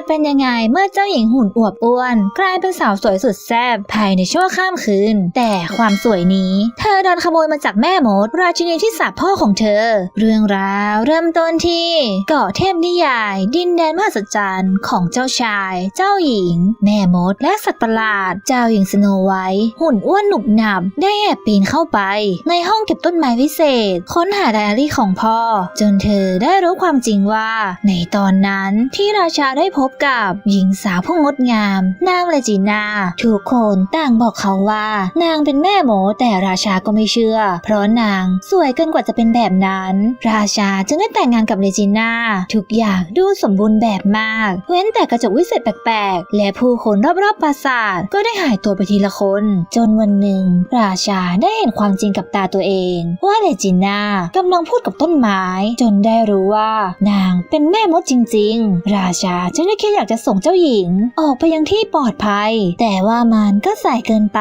จะเป็นยังไงเมื่อเจ้าหญิงหุ่นอวบอ้วน กลายเป็นสาวสวยสุดแซ่บภายในชั่วข้ามคืน แต่ความสวยนี้ เธอโดนขโมยมาจากแม่มด ราชินีที่สาปพ่อของเธอ เรื่องราวเริ่มต้นที่เกาะเทพนิยาย ดินแดนมหัศจรรย์ของเจ้าชาย เจ้าหญิง แม่มด และสัตว์ประหลาด เจ้าหญิงสโนไวท์หุ่นอ้วนหนุบหนับได้แอบปีนเข้าไป ในห้องเก็บต้นไม้วิเศษ ค้นหาไดอารี่ของพ่อ จนเธอได้รู้ความจริงว่า ในตอนนั้นที่ราชาได้พบกับหญิงสาวผู้งดงาม นางเลจินา ทุกคนต่างบอกเขาว่า นางเป็นแม่หมอแต่ราชาก็ไม่เชื่อ เพราะนางสวยเกินกว่าจะเป็นแบบนั้น ราชาจึงได้แต่งงานกับเลจินาทุกอย่างดูสมบูรณ์แบบมาก เว้นแต่กระจกวิเศษแปลกๆ และผู้คนรอบๆปราสาทก็ได้หายตัวไปทีละคน จนวันหนึ่ง ราชาได้เห็นความจริงกับตาตัวเอง ว่าเลจินากำลังพูดกับต้นไม้ จนได้รู้ว่านางเป็นแม่มดจริง ๆ ราชาจึงได้แค่อยากจะส่งเจ้าหญิง ออกไปยังที่ปลอดภัย แต่ว่ามันก็สายเกินไป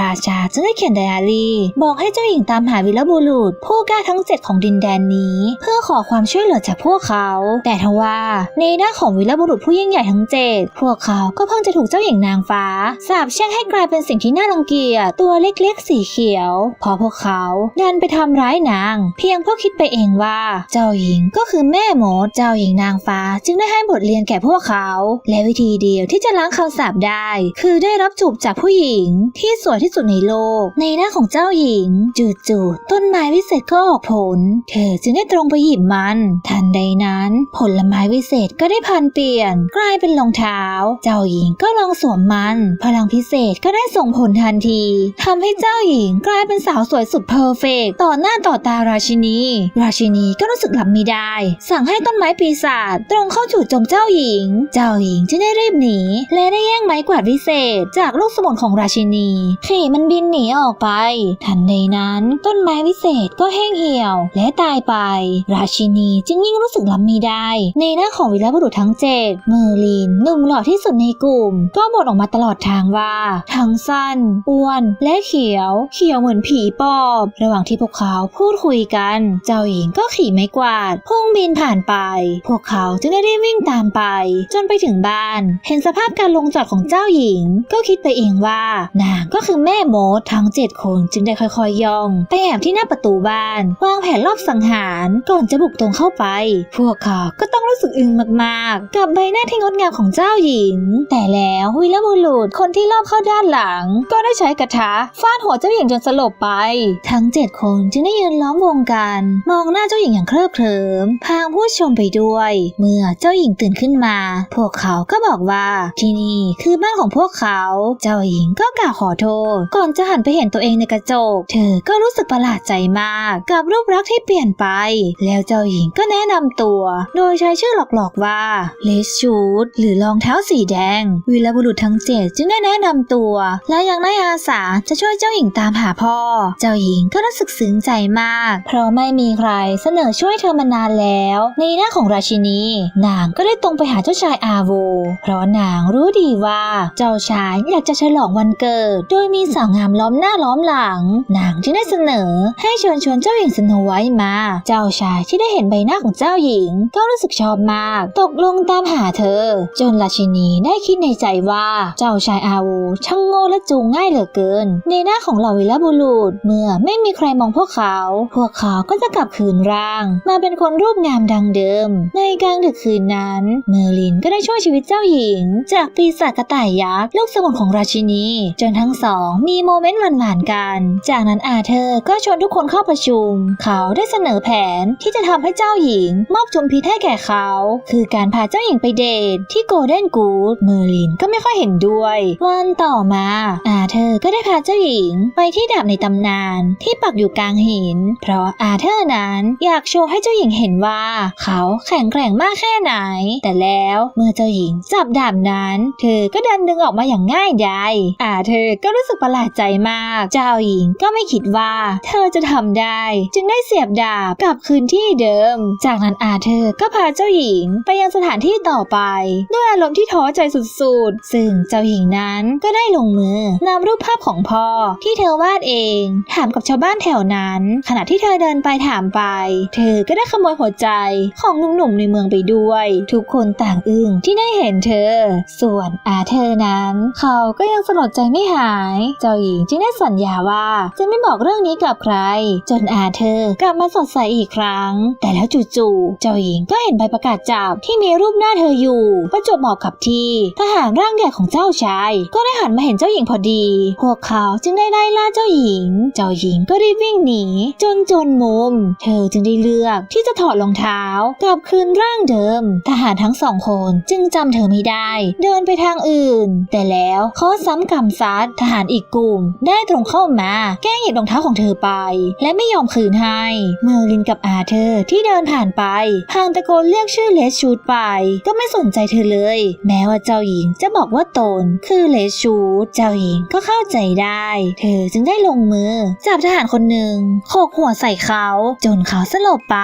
ราชาจึงได้เขียนไดอารี่ บอกให้เจ้าหญิงตามหาวีรบุรุษ ผู้กล้าทั้งเจ็ดของดินแดนนี้ เพื่อขอความช่วยเหลือจากพวกเขา แต่ทว่าในหน้าของวีรบุรุษผู้ยิ่งใหญ่ทั้งเจ็ดพวกเขาก็เพิ่งจะถูกเจ้าหญิงนางฟ้าสาปแช่งให้กลายเป็นสิ่งที่น่ารังเกียจตัวเล็กๆสีเขียวเพอพวกเขาดันไปทำร้ายนาง เพียงเพราะคิดไปเองว่า เจ้าหญิงก็คือแม่หมดเจ้าหญิงนางฟ้า จึงได้ให้บทเรียนแก่พวกเขา และวิธีเดียวที่จะล้างคำสาปได้ คือได้รับจูบจากผู้หญิงที่สวยที่สุดในโลก ในหน้าของเจ้าหญิง จู่ๆต้นไม้วิเศษก็ออกผล เธอจึงได้ตรงไปหยิบมัน ทันใดนั้น ผลไม้วิเศษก็ได้พันเปลี่ยน กลายเป็นรองเท้า เจ้าหญิงก็ลองสวมมัน พลังพิเศษก็ได้ส่งผลทันทีทำให้เจ้าหญิงกลายเป็นสาวสวยสุดเพอร์เฟกต์ต่อหน้าต่อตาราชินี ราชินีก็รู้สึกหลับไม่ได้ สั่งให้ต้นไม้ปีศาจตรงเข้าจู่โจมเจ้าหญิงเจ้าหญิงจึงได้รีบหนี และได้แย่งไม้กวาดวิเศษ จากลูกสมุนของราชินีขี่มันบินหนีออกไป ทันใดนั้นต้นไม้วิเศษก็แห้งเหี่ยว และตายไป ราชินีจึงยิ่งรู้สึกรับไม่ได้ ในหน้าของวีรบุรุษทั้งเจ็ดเมอร์ลินหนุ่มหล่อที่สุดในกลุ่ม ก็บ่นออกมาตลอดทางว่า ทั้งสั้นอ้วน และเขียว เขียวเหมือนผีปอบ ระหว่างที่พวกเขาพูดคุยกัน เจ้าหญิงก็ขี่ไม้กวาดพุ่งบินผ่านไป พวกเขาจึงได้รีบวิ่งตามไปจนไปถึงบ้าน เห็นสภาพการลงจอดของเจ้าหญิง ก็คิดไปเองว่านางก็คือแม่มดทั้งเจ็ดคนจึงได้ค่อยๆย่อง ไปแอบที่หน้าประตูบ้าน วางแผนรอบสังหารก่อนจะบุกตรงเข้าไป พวกเขาก็ต้องรู้สึกอึ้งมากๆ กับใบหน้าที่งดงามของเจ้าหญิง แต่แล้ววิลบุรุษคนที่รอบเข้าด้านหลัง ก็ได้ใช้กระทะฟาดหัวเจ้าหญิงจนสลบไป ทั้งเจ็ดคนจึงได้ยืนล้อมวงกัน มองหน้าเจ้าหญิงอย่างเคลิบเคลิ้มพางผู้ชมไปด้วย เมื่อเจ้าหญิงตื่นขึ้นมาพวกเขาก็บอกว่าที่นี่คือบ้านของพวกเขา เจ้าหญิงก็กล่าวขอโทษ ก่อนจะหันไปเห็นตัวเองในกระจก เธอก็รู้สึกประหลาดใจมาก กับรูปลักษณ์ที่เปลี่ยนไป แล้วเจ้าหญิงก็แนะนำตัว โดยใช้ชื่อหลอกๆว่าเลสชูดหรือรองเท้าสีแดง วีรบุรุษทั้งเจ็ดจึงได้แนะนำตัว และยังได้อาสาจะช่วยเจ้าหญิงตามหาพ่อ เจ้าหญิงก็รู้สึกซึ้งใจมาก เพราะไม่มีใครเสนอช่วยเธอมานานแล้ว ในหน้าของราชินี นางก็ได้ตรงไปหาเจ้าชายายอาโว เพราะนางรู้ดีว่าเจ้าชายอยากจะฉลองวันเกิด โดยมีสาวงามล้อมหน้าล้อมหลัง นางจึงได้เสนอ ให้เชิญชวนเจ้าหญิงสโนไวท์มา เจ้าชายที่ได้เห็นใบหน้าของเจ้าหญิง ก็รู้สึกชอบมาก ตกลงตามหาเธอ จนราชินีได้คิดในใจว่าเจ้าชายอาโวช่างโง่และจูงง่ายเหลือเกิน ในหน้าของเหล่าวีรบุรุษเมื่อไม่มีใครมองพวกเขา พวกเขาก็จะกลับคืนร่าง มาเป็นคนรูปงามดังเดิม ในกลางดึกคืนนั้น เมอร์ลินก็ได้ช่วยชีวิตเจ้าหญิง จากปีศาจกระต่ายยักษ์ลูกสมุนของราชินี จนทั้งสองมีโมเมนต์หวานๆกัน จากนั้นอาเธอร์ก็ชวนทุกคนเข้าประชุม เขาได้เสนอแผนที่จะทำให้เจ้าหญิง มอบจุมพิษให้แก่เขา คือการพาเจ้าหญิงไปเดทที่โกลเด้นกูดเมอร์ลินก็ไม่ค่อยเห็นด้วย วันต่อมา อาเธอร์ก็ได้พาเจ้าหญิง ไปที่ดาบในตำนาน ที่ปักอยู่กลางหิน เพราะอาเธอร์นั้นอยากโชว์ให้เจ้าหญิงเห็นว่า เขาแข็งแกร่งมากแค่ไหน แต่แล้วเมื่อเจ้าหญิงจับดาบนั้น เธอก็ดันดึงออกมาอย่างง่ายดายอาเธอร์ก็รู้สึกประหลาดใจมาก เจ้าหญิงก็ไม่คิดว่า เธอจะทำได้ จึงได้เสียบดาบกลับคืนที่เดิม จากนั้นอาเธอร์ก็พาเจ้าหญิงไปยังสถานที่ต่อไป ด้วยอารมณ์ที่ท้อใจสุดๆ ซึ่งเจ้าหญิงนั้นก็ได้ลงมือนำรูปภาพของพ่อที่เธอวาดเอง ถามกับชาวบ้านแถวนั้น ขณะที่เธอเดินไปถามไป เธอก็ได้ขโมยหัวใจของหนุ่มๆในเมืองไปด้วย ทุกคนต่างอึ้งที่ได้เห็นเธอ ส่วนอาเธอนั้น เขาก็ยังสลดใจไม่หาย เจ้าหญิงจึงได้สัญญาว่าจะไม่บอกเรื่องนี้กับใคร จนอาเธอร์กลับมาสดใสอีกครั้ง แต่แล้วจู่ๆเจ้าหญิงก็เห็นใบประกาศจับที่มีรูปหน้าเธออยู่ประจวบเหมาะกับที่ทหารร่างใหญ่ของเจ้าชาย ก็ได้หันมาเห็นเจ้าหญิงพอดี พวกเขาจึงได้ไล่ล่าเจ้าหญิง เจ้าหญิงก็รีบวิ่งหนี จนจนมุม เธอจึงได้เลือกที่จะถอดรองเท้า กลับคืนร่างเดิม ทหารทั้งสองคนจึงจำเธอไม่ได้ เดินไปทางอื่น แต่แล้วข้อซ้ำกำซัดทหารอีกกลุ่ม ได้ตรงเข้ามา แกล้งหยิบรองเท้าของเธอไป และไม่ยอมคืนให้เมอร์ลินกับอาเธอร์ที่เดินผ่านไปพางตะโกนเรียกชื่อเลสชูดไป ก็ไม่สนใจเธอเลย แม้ว่าเจ้าหญิงจะบอกว่าตน คือเลสชูดเจ้าหญิงก็เข้าใจได้ เธอจึงได้ลงมือ จับทหารคนหนึ่งโขกหัวใส่เขาจนเขาสลบไป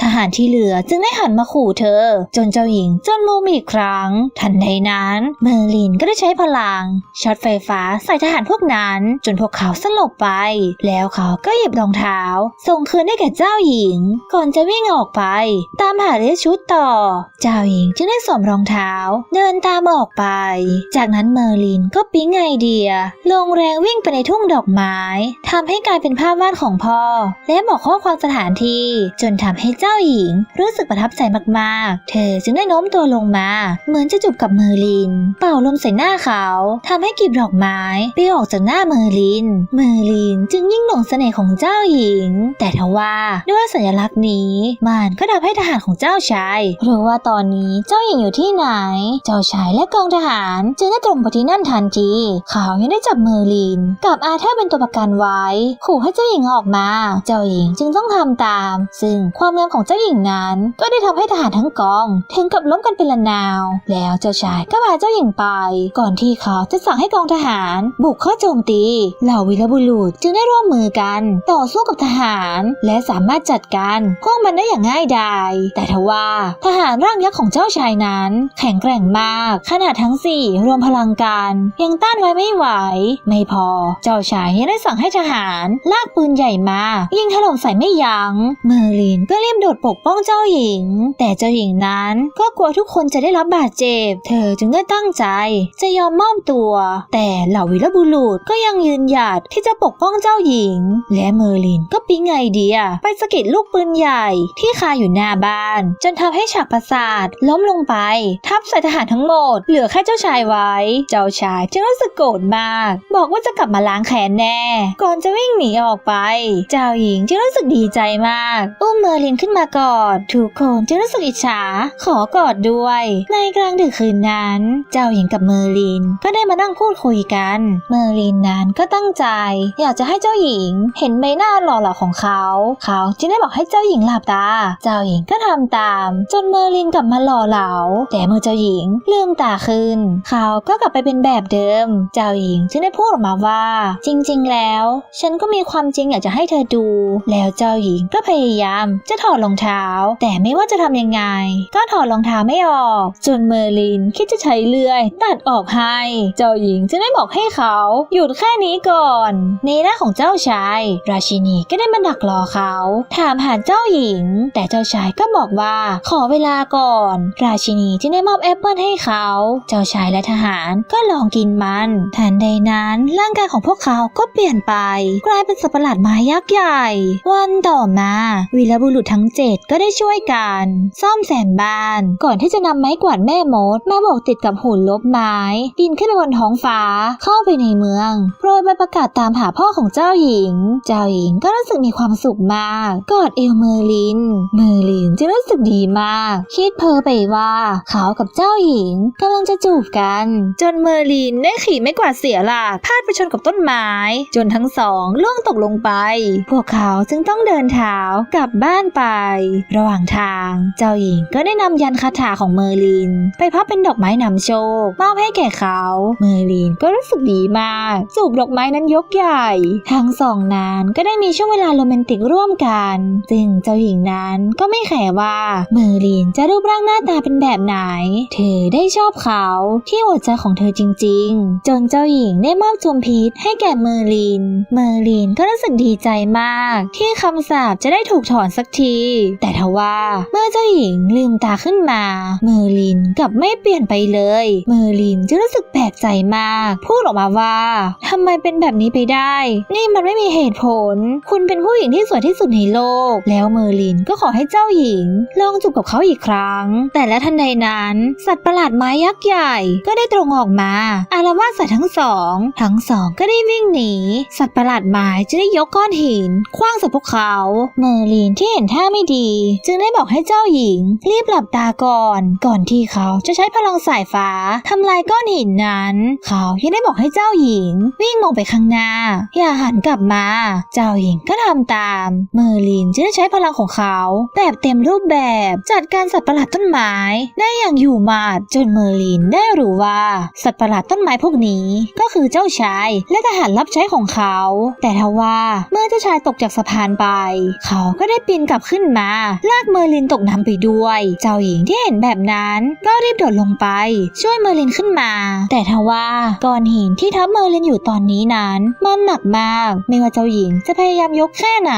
ทหารที่เหลือจึงได้หันมาขู่เธอ จนเจ้าหญิงจนมุมอีกครั้ง ทันใดนั้นเมอร์ลินก็ได้ใช้พลังช็อตไฟฟ้าใส่ทหารพวกนั้น จนพวกเขาสลบไป แล้วเขาก็หยิบรองเท้า ส่งคืนให้แก่เจ้าหญิง ก่อนจะวิ่งออกไป ตามหาเลชุดต่อ เจ้าหญิงจึงได้สวมรองเท้า เดินตามออกไป จากนั้นเมอร์ลินก็ปิ๊งไอเดีย ลงแรงวิ่งไปในทุ่งดอกไม้ทำให้กลายเป็นภาพวาดของพ่อ และบอกข้อความสถานที่ จนทำให้เจ้าหญิง รู้สึกประทับใจมากๆ เธอจึงได้โน้มตัวลงมา เหมือนจะจูบกับเมอร์ลิน เป่าลมใส่หน้าเขาทำให้กลีบดอกไม้ปลิวออกจากหน้าเมอร์ลิน เมอร์ลินจึงยิ่งหลงเสน่ห์ของเจ้าหญิง แต่ทว่าด้วยสัญลักษณ์นี้มันก็ทำให้ทหารของเจ้าชายรู้ว่าตอนนี้เจ้าหญิงอยู่ที่ไหน เจ้าชายและกองทหารจึงได้ตรงไปที่นั่นทันที เขายังได้จับเมอร์ลิน กับอาเธอร์เป็นตัวประกันไว้ ขู่ให้เจ้าหญิงออกมา เจ้าหญิงจึงต้องทำตาม ซึ่งความงามของเจ้าหญิงนั้น ก็ได้ทำให้ทหารทั้งกอง ถึงกับล้มกันเป็นละนาว แล้วเจ้าชายก็พาเจ้าหญิงไป ก่อนที่เขาจะสั่งให้กองทหาร บุกเข้าโจมตี เหล่าวีรบุรุษจึงได้ร่วมมือกันต่อสู้กับทหาร และสามารถจัดการพวกมันได้อย่างง่ายดาย แต่ทว่าทหารร่างยักษ์ของเจ้าชายนั้น แข็งแกร่งมาก ขนาดทั้งสี่รวมพลังกันยังต้านไว้ไม่ไหว ไม่พอ เจ้าชายยังได้สั่งให้ทหารลากปืนใหญ่มา ยิงถล่มใส่ไม่ยัง้งเมอร์ลินก็รีบโดดปกป้องเจ้าหญิง แต่เจ้าหญิงนั้นก็กลัวทุกคนจะได้รับบาดเจ็บ เธอจึงได้ตั้งใจ จะยอมมอบตัว แต่เหล่าวีรบุรุษก็ยังยืนหยัดที่จะปกป้องเจ้าหญิง และเมอร์ลินก็ปิ๊งไอเดีย ไปสะกิดลูกปืนใหญ่ที่คาอยู่หน้าบ้าน จนทำให้ฉากปราสาทล้มลงไป ทับใส่ทหารทั้งหมด เหลือแค่เจ้าชายไว้ เจ้าชายจึงรู้สึกโกรธมาก บอกว่าจะกลับมาล้างแค้นแน่ ก่อนจะวิ่งหนีออกไป เจ้าหญิงจึงรู้สึกดีใจมาก อุ้มเมอร์ลินขึ้นมากอดทุกคนจึงรู้สึกอิจฉา ขอกอดด้วยในกลางดึกคืนนั้น เจ้าหญิงกับเมอร์ลิน ก็ได้มานั่งพูดคุยกัน เมอร์ลินนั้นก็ตั้งใจ อยากจะให้เจ้าหญิง เห็นใบหน้าหล่อเหลาของเขา เขาจึงได้บอกให้เจ้าหญิงหลับตา เจ้าหญิงก็ทำตาม จนเมอร์ลินกลับมาหล่อเหลา แต่เมื่อเจ้าหญิงลืมตาขึ้น เขาก็กลับไปเป็นแบบเดิม เจ้าหญิงจึงได้พูดออกมาว่า จริง ๆ แล้ว ฉันก็มีความจริงอยากจะให้เธอดู แล้วเจ้าหญิงก็พยายามจะถอดรองเท้า แต่ไม่ว่าจะทำยังไง ก็ถอดรองเท้าไม่ออก จนเมอร์ลินคิดจะใช้เลื่อย ตัดออกให้ เจ้าหญิงจึงได้บอกให้เขาหยุดแค่นี้ก่อน ในหน้าของเจ้าชาย ราชินีก็ได้มาดักรอเขา ถามหาเจ้าหญิง แต่เจ้าชายก็บอกว่าขอเวลาก่อน ราชินีจึงได้มอบแอปเปิลให้เขา เจ้าชายและทหารก็ลองกินมันทันใดนั้นร่างกายของพวกเขาก็เปลี่ยนไป กลายเป็นสัตว์ประหลาดไม้ยักษ์ใหญ่ วันต่อมา วีรบุรุษทั้งเจ็ดก็ได้ช่วยกัน ซ่อมแซมบ้านก่อนที่จะนำไม้กวาดแม่มดมาโบกติดกับหุ่นลบไม้บินขึ้นไปบนท้องฟ้าเข้าไปในเมืองโปรยใบประกาศตามหาพ่อของเจ้าหญิง เจ้าหญิงก็รู้สึกมีความสุขมาก กอดเอวเมอร์ลิน เมอร์ลินจะรู้สึกดีมาก คิดเพ้อไปว่าเขากับเจ้าหญิงกำลังจะจูบกัน จนเมอร์ลินได้ขี่ไม่กวาดเสียหลักพลาดไปชนกับต้นไม้ จนทั้งสองล่วงตกลงไป พวกเขาจึงต้องเดินเท้ากลับบ้านไป ระหว่างทาง เจ้าหญิงก็ได้นำยันคาถาของเมอร์ลิน ไปพับเป็นดอกไม้นำโชคมอบให้แก่เขา เมอร์ลินก็รู้สึกดีมากจูบดอกไม้นั้นยกใหญ่ ทั้งสองนั้นก็ได้มีช่วงเวลาโรแมนติกร่วมกันซึ่งเจ้าหญิงนั้นก็ไม่แข่ว่าเมอร์ลินจะรูปร่างหน้าตาเป็นแบบไหน เธอได้ชอบเขาที่หัวใจของเธอจริง ๆ จนเจ้าหญิงได้มอบจุมพิษให้แก่เมอร์ลิน เมอร์ลินก็รู้สึกดีใจมาก ที่คำสาปจะได้ถูกถอนสักที แต่ทว่าเมื่อเจ้าหญิงลืมตาขึ้นมาเมอร์ลินกับไม่เปลี่ยนไปเลย เมอร์ลินจะรู้สึกแปลกใจมาก พูดออกมาว่าทำไมเป็นแบบนี้ไปได้ นี่มันไม่มีเหตุผล คุณเป็นผู้หญิงที่สวยที่สุดในโลก แล้วเมอร์ลินก็ขอให้เจ้าหญิง ลองจูบกับเขาอีกครั้ง แต่และทันใดนั้น สัตว์ประหลาดไม้ยักษ์ใหญ่ ก็ได้ตรงออกมา อารวาสใส่ทั้งสอง ทั้งสองก็ได้วิ่งหนี สัตว์ประหลาดไม้จะได้ยกก้อนหินคว้างใส่พวกเขา เมอร์ลินที่เห็นท่าไม่ดี จึงได้บอกให้เจ้าหญิง รีบหลับตาก่อนก่อนที่เขาจะใช้พลังสายฟ้าทำลายก้อนหินนั้น เขายังได้บอกให้เจ้าหญิง วิ่งมองไปข้างหน้า อย่าหันกลับมา เจ้าหญิงก็ทำตาม เมอร์ลินจึงได้ใช้พลังของเขา แบบเต็มรูปแบบจัดการสัตว์ประหลาดต้นไม้ ได้อย่างอยู่หมาดจนเมอร์ลินได้รู้ว่าสัตว์ประหลาดต้นไม้พวกนี้ ก็คือเจ้าชายและทหารรับใช้ของเขา แต่ทว่าเมื่อเจ้าชายตกจากสะพานไป เขาก็ได้ปีนกลับขึ้นมาลากเมอร์ลินตกน้ำไปด้วย เจ้าหญิงที่เห็นแบบนั้น ก็รีบโดดลงไป ช่วยเมอร์ลินขึ้นมา แต่ทว่าก้อนหินที่ทับเมอร์ลินอยู่ตอนนี้นั้นมันหนักมาก ไม่ว่าเจ้าหญิงจะพยายามยกแค่ไหน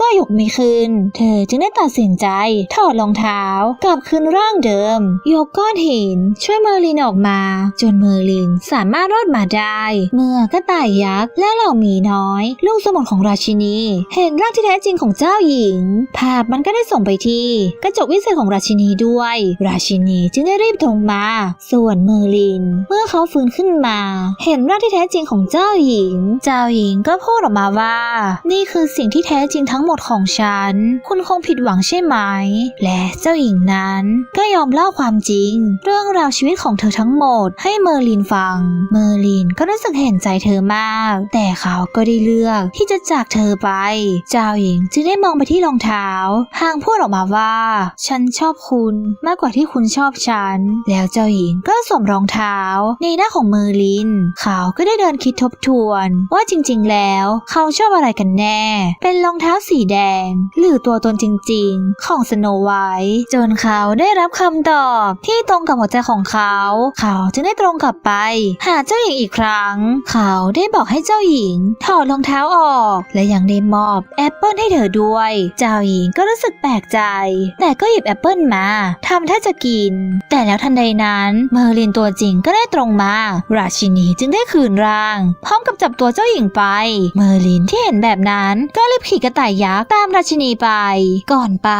ก็ยกไม่ขึ้น เธอจึงได้ตัดสินใจถอดรองเท้ากลับคืนร่างเดิม ยกก้อนหินช่วยเมอร์ลินออกมา จนเมอร์ลินสามารถรอดมาได้ เมื่อกระต่ายยักษ์และเหล่าหมีน้อย ลูกสมุนของราชินี เห็นร่างที่แท้จริงของเจ้าหญิง ภาพมันก็ได้ส่งไปที่ กระจกวิเศษของราชินีด้วย ราชนีจึงได้รีบตรงมา ส่วนเมอร์ลิน เมื่อเขาฟื้นขึ้นมา เห็นร่างที่แท้จริงของเจ้าหญิง เจ้าหญิงก็พูดออกมาว่า นี่คือสิ่งที่แท้จริงทั้งหมดของฉัน คุณคงผิดหวังใช่ไหม และเจ้าหญิงนั้นก็ยอมเล่าความจริง เรื่องราวชีวิตของเธอทั้งหมด ให้เมอร์ลินฟัง เมอร์ลินก็รู้สึกเห็นใจเธอมาก แต่เขาก็ได้เลือกที่จะจากเธอไป เจ้าหญิงจึงได้มองไปที่รองเท้าพลางพูดออกมาว่า ฉันชอบคุณมากกว่าที่คุณชอบฉัน แล้วเจ้าหญิงก็สวมรองเท้า ในหน้าของเมอร์ลิน เขาก็ได้เดินคิดทบทวน ว่าจริงๆ แล้ว เขาชอบอะไรกันแน่ เป็นรองเท้าสีแดง หรือตัวตนจริงๆ ของสโนไวท์จนเขาได้รับคำตอบที่ตรงกับหัวใจของเขา เขาจึงได้ตรงกลับไป หาเจ้าหญิงอีกครั้ง เขาได้บอกให้เจ้าหญิง ถอดรองเท้าออก และยังได้มอบแอปเปิลให้เธอด้วย เจ้าหญิงก็รู้สึกแปลกใจ แต่ก็หยิบแอปเปิลมาทำท่าจะกินแต่แล้วทันใดนั้นเมอร์ลินตัวจริงก็ได้ตรงมา ราชินีจึงได้คืนร่าง พร้อมกับจับตัวเจ้าหญิงไป เมอร์ลินที่เห็นแบบนั้นก็รีบขี่กระต่ายยักษ์ตามราชินีไป ก่อนไป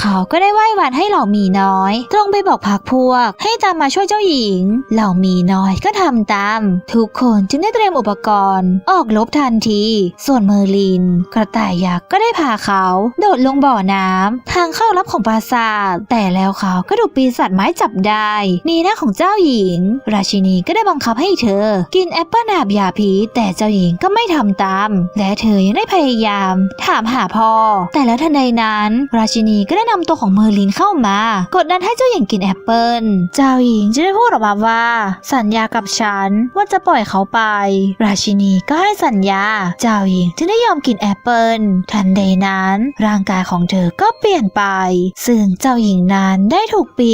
เขาก็ได้ไหว้วานให้เหล่ามีน้อย ตรงไปบอกพักพวก ให้ตามมาช่วยเจ้าหญิง เหล่ามีน้อยก็ทำตาม ทุกคนจึงได้เตรียมอุปกรณ์ ออกลบทันที ส่วนเมอร์ลิน กระต่ายยักษ์ก็ได้พาเขา โดดลงบ่อน้ำทางเข้ารับของปราสาทแต่แล้วเขาก็ถูกปศาจไม้จับได้นี่หน้าของเจ้าหญิง ราชินีก็ได้บังคับให้เธอ กินแอปเปิลอาบยาพิษแต่เจ้าหญิงก็ไม่ทำตาม และเธอยังได้พยายาม ถามหาพ่อ แต่แล้วทันใดนั้น ราชินีก็ได้นำตัวของเมอร์ลินเข้ามา กดดันให้เจ้าหญิงกินแอปเปิลเจ้าหญิงจะได้พูดออกมาว่า สัญญากับฉันว่าจะปล่อยเขาไป ราชินีก็ให้สัญญา เจ้าหญิงจึงได้ยอมกินแอปเปิลทันใดนั้น ร่างกายของเธอก็เปลี่ยนไป ซึ่งเจ้าหญิงนั้นได้ถูกเปลี่ยน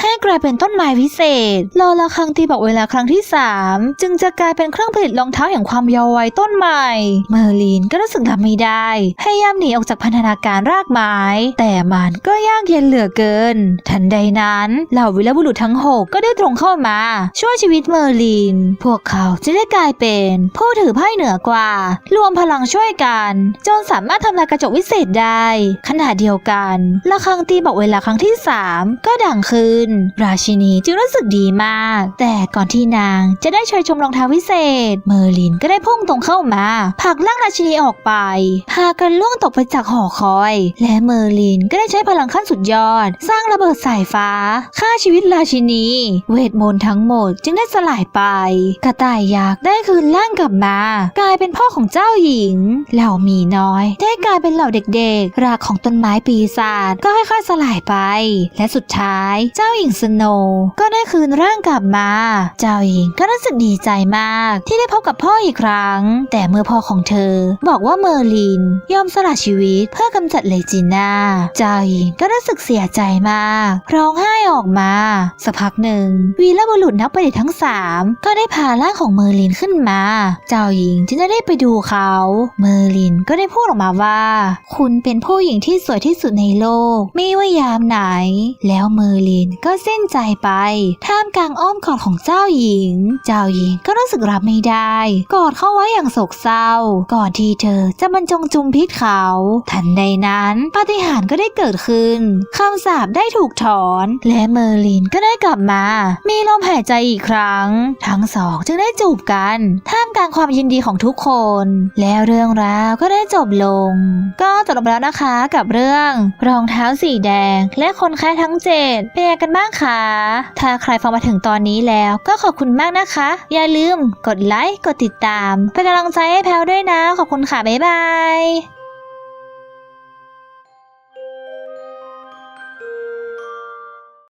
ให้กลายเป็นต้นไม้วิเศษรอละครั้งที่บอกเวลาครั้งที่ 3 จึงจะกลายเป็นเครื่องผลิตรองเท้าแห่งความเยาว์วัยต้นใหม่ เมอร์ลินก็รู้สึกรับไม่ได้พยายามหนีออกจากพันธนาการรากไม้ แต่มันก็ยากเย็นเหลือเกิน ทันใดนั้นเหล่าวิลบุรุษทั้งหกก็ได้ตรงเข้ามา ช่วยชีวิตเมอร์ลิน พวกเขาจะได้กลายเป็นผู้ถือไพ่เหนือกว่า รวมพลังช่วยกันจนสามารถทำลายกระจกวิเศษได้ ขณะเดียวกันระฆังตีบอกเวลาครั้งที่ 3 ก็ดังขึ้นราชินีจึงรู้สึกดีมาก แต่ก่อนที่นางจะได้ช่วยชมรองเท้าวิเศษ เมอร์ลินก็ได้พุ่งตรงเข้ามาผลักร่างราชินีออกไป พากันล่วงตกไปจากหอคอย และเมอร์ลินก็ได้ใช้พลังขั้นสุดยอด สร้างระเบิดสายฟ้าฆ่าชีวิตราชินี เวทมนต์ทั้งหมดจึงได้สลายไป กระต่ายยักษ์ได้คืนร่างกลับมา กลายเป็นพ่อของเจ้าหญิง เหล่ามีน้อย ได้กลายเป็นเหล่าเด็กๆรากของต้นไม้ปีศาจก็ค่อยๆสลายไป และสุดท้ายเจ้าหญิงสโนว์ก็ได้คืนร่างกลับมา เจ้าหญิงก็รู้สึกดีใจมาก ที่ได้พบกับพ่ออีกครั้ง แต่เมื่อพ่อของเธอ บอกว่าเมอร์ลิน ยอมสละชีวิตเพื่อกำจัดเลจิน่า เจ้าหญิงก็รู้สึกเสียใจมาก ร้องไห้ออกมา สักพักหนึ่ง วีรบุรุษนักประดิษฐ์ทั้งสามก็ได้พาร่างของเมอร์ลินขึ้นมา เจ้าหญิงจึงได้ไปดูเขา เมอร์ลินก็ได้พูดออกมาว่า คุณเป็นผู้หญิงที่สวยที่สุดในโลก ไม่ว่ายามไหน แล้วเมอร์อลินก็สิ้นใจไป ท่ามกลางอ้อมกอดของเจ้าหญิง เจ้าหญิงก็รู้สึกรับไม่ได้ กอดเข้าไว้อย่างโศกเศร้า ก่อนที่เธอจะบรรจงจุมพิษเขา ทันใดนั้นปาฏิหาริย์ก็ได้เกิดขึ้นคำสาปได้ถูกถอน และเมอร์ลินก็ได้กลับมา มีลมหายใจอีกครั้ง ทั้งสองจึงได้จูบกัน ท่ามกลางความยินดีของทุกคน แล้วเรื่องราวก็ได้จบลง ก็จบลงแล้วนะคะกับเรื่อง รองเท้าสีแดงและคนแค่ทั้งเจ็ดเป็นยังไงกันบ้างคะถ้าใครฟังมาถึงตอนนี้แล้ว ก็ขอบคุณมากนะคะ อย่าลืมกดไลค์กดติดตามเป็นกำลังใจให้แพลวด้วยนะ ขอบคุณค่ะบ๊ายบาย